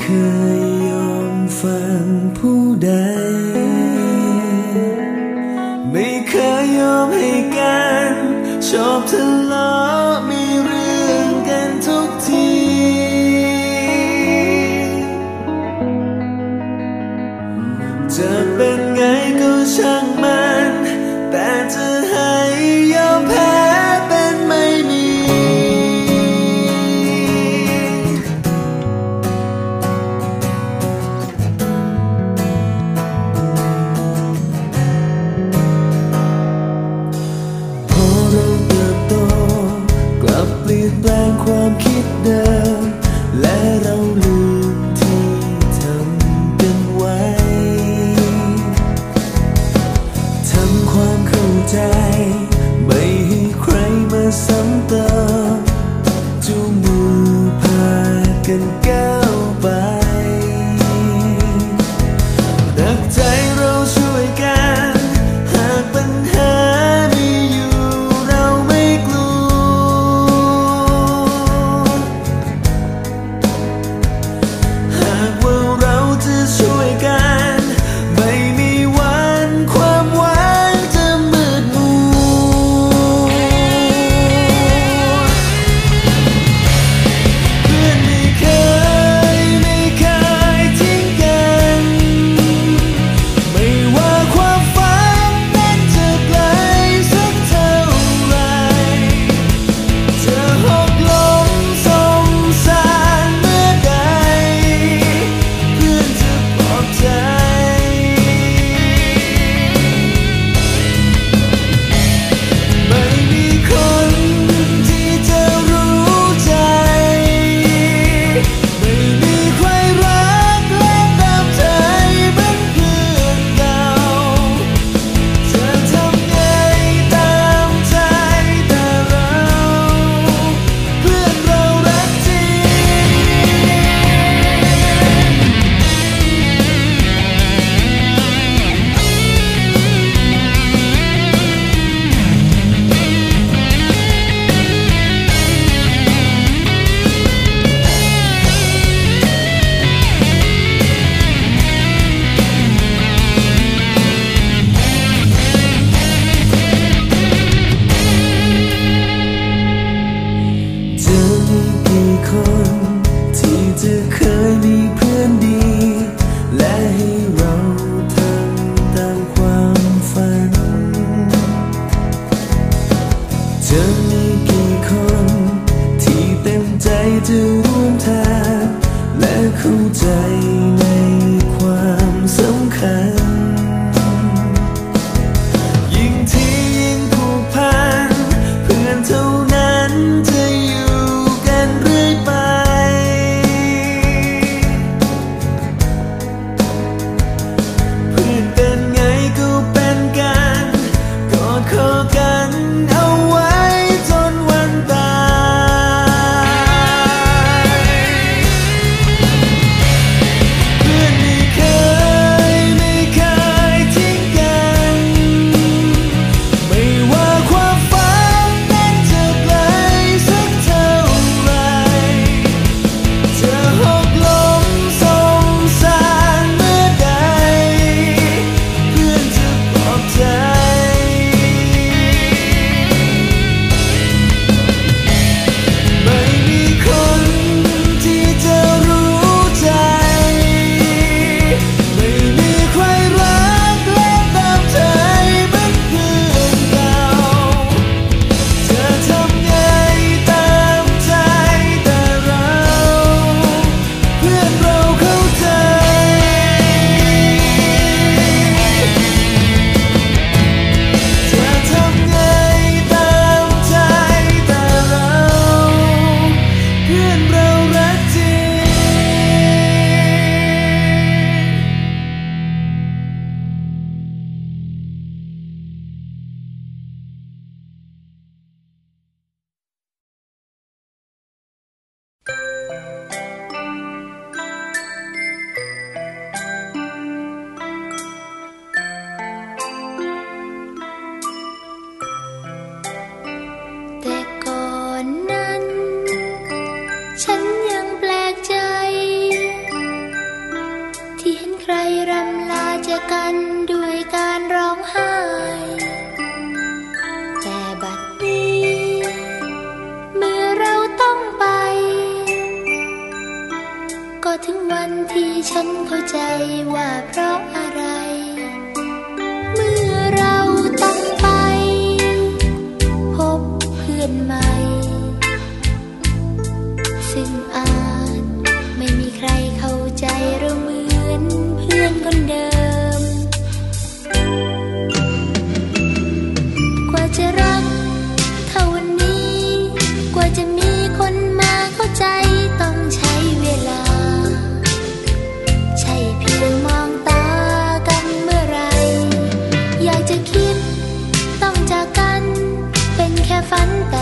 เคยยอมฟังผู้ใด ไม่เคยยอมให้กันชอบทะเลาะมีเรื่องกันทุกที จะเป็นไงก็ช่าง จะร่วมทางและเข้าใจ เป็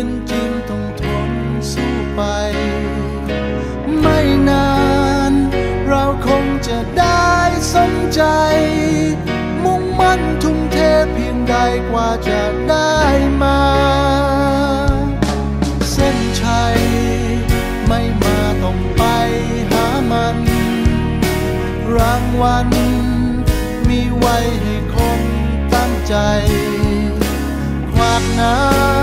เป็นจริงต้องทนสู้ไป ไม่นาน เราคงจะได้สมใจ มุ่งมั่นทุ่มเทเพียงใดกว่าจะได้มา เส้นชัย ไม่มาต้องไปหามัน รางวัลมีไว้ให้คนตั้งใจ ความน้ำ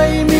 ไม่มี